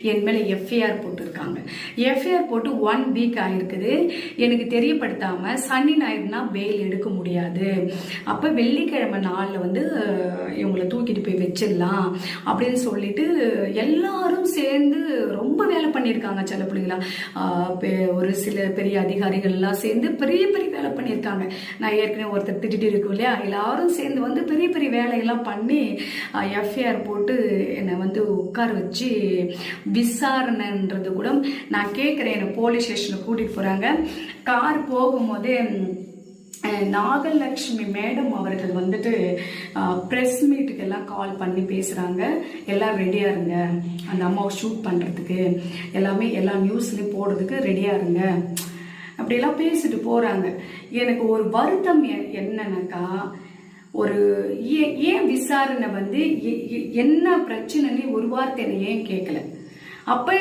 என் மேலே எஃப்ஐஆர் போட்டிருக்காங்க. எஃப்ஐஆர் போட்டு ஒன் வீக் ஆயிருக்குது. எனக்கு தெரியப்படுத்தாம சனி ஞாயிறுனா பெயில் எடுக்க முடியாது. அப்போ வெள்ளிக்கிழமை நாளில் வந்து இவங்களை தூக்கிட்டு போய் வச்சிடலாம் அப்படின்னு சொல்லிட்டு எல்லாரும் சேர்ந்து ரொம்ப வேலை பண்ணியிருக்காங்க சில பிள்ளைங்களா பெ- ஒரு சில பெரிய அதிகாரிகள்லாம் சேர்ந்து பெரிய பெரிய வேலை இருக்காங்க நான் ஏற்கனவே ஒருத்தர் திட்டிட்டு இருக்கும் இல்லையா? எல்லாரும் சேர்ந்து வந்து பெரிய பெரிய வேலையெல்லாம் பண்ணி எஃப்ஐஆர் போட்டு என்னை வந்து உட்கார வச்சு விசாரணைன்றது கூட நான் கேட்குறேன். என்னை போலீஸ் ஸ்டேஷனில் கூட்டிகிட்டு போகிறாங்க கார் போகும்போதே நாகலட்சுமி மேடம் அவர்கள் வந்துட்டு ப்ரெஸ் மீட்டுக்கு எல்லாம் கால் பண்ணி பேசுகிறாங்க எல்லாம் ரெடியாக இருங்க. அந்த அம்மாவை ஷூட் பண்ணுறதுக்கு எல்லாமே எல்லா நியூஸ்லேயும் போடுறதுக்கு ரெடியாக இருங்க. அப்படியெல்லாம் பேசிட்டு போகிறாங்க எனக்கு ஒரு வருத்தம் என்னன்னாக்கா ஒரு ஏன் ஏன் விசாரணை வந்து என்ன பிரச்சனைன்னு ஒரு வார்த்தை ஏன் கேட்கல அப்ப